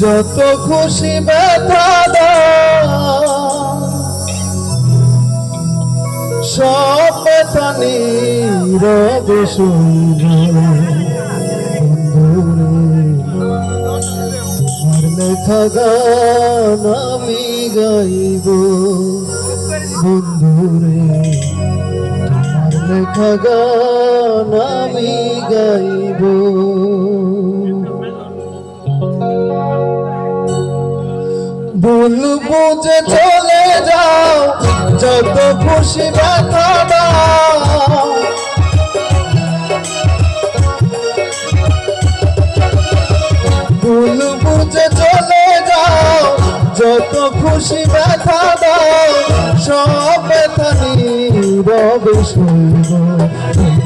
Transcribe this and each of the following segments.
যত খুশি ব্যথা সব নীরবে গান আমি গাইব বন্ধুরে। লেখা আমি গাইব বলব যে চলে যাও, যত খুশি ব্যথা দাও। বলব যে চলে যাও, যত খুশি ব্যথা দাও, সব ব্যথা নীরবে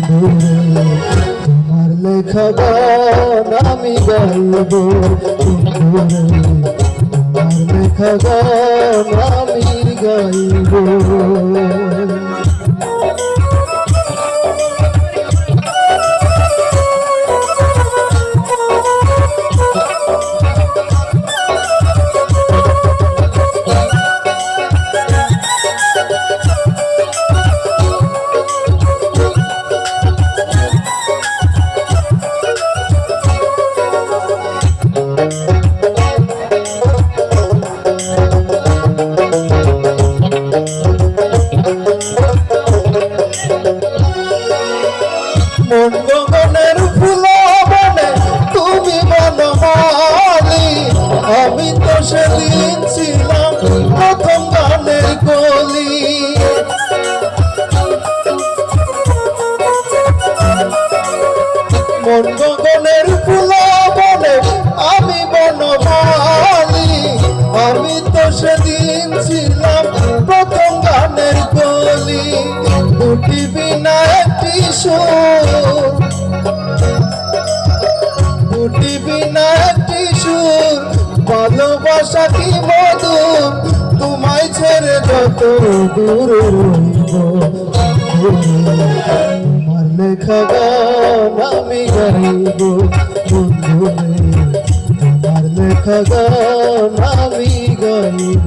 তোমার লেখা আমি গাইব। গান আমি গাইব। সেদিন ছিলাম প্রথম গানের কলি মন গগনের ফুল আমি বনমালি। আমি তো সেদিন ছিলাম প্রথম গানের কলি দুটি বিনা একটি সুর। দুটি ভালোবাসা কি মধু তোমায় ছেড়ে যত দূর তোমার লেখা গান আমি গাইব। তোমার লেখা গান আমি গাইব।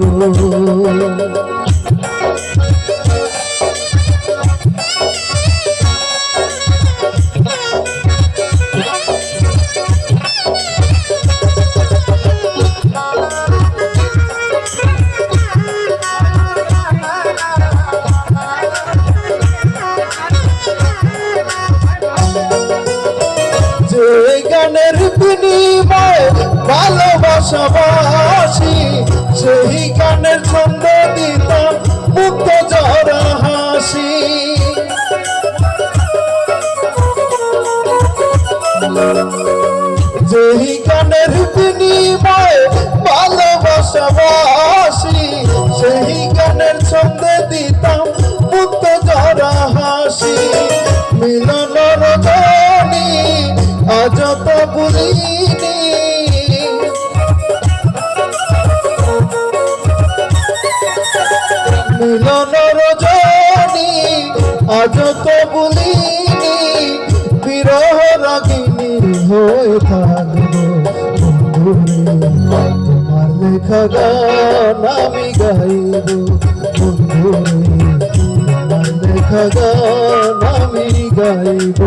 গানের বিনিময়ে ভালোবাসাবাসি সেই গানের ছন্দ দিতাম মুক্ত জরা হাসি। যেই গানের বিনিময়ে ভালোবাসাবাসি সেই গানের ছন্দ দিতাম মুক্ত জরা হাসি। মিলন রজনী আজ তো ভুলিনি মিলন রজনী আজ তো ভুলিনি বিরহ রাগিনী হয়ে থাকব। তোমার লেখা গান গাইব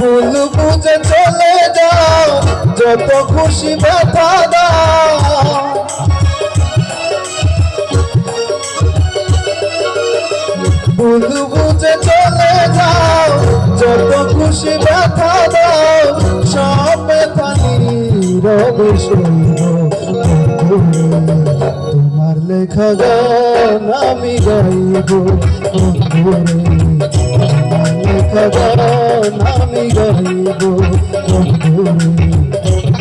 বলব যে চলে যাও, যত খুশি ব্যথা দাও। বলব যে চলে যাও, যত খুশি ব্যথা দাও। সব তোমার লেখা গান আমি গাইব। বন্ধুরে তোমার লেখা গান আমি গাইব বন্ধুরে তোমার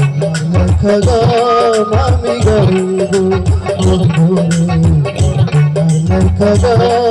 লেখা গান আমি গাইব বন্ধুরে তোমার লেখা গান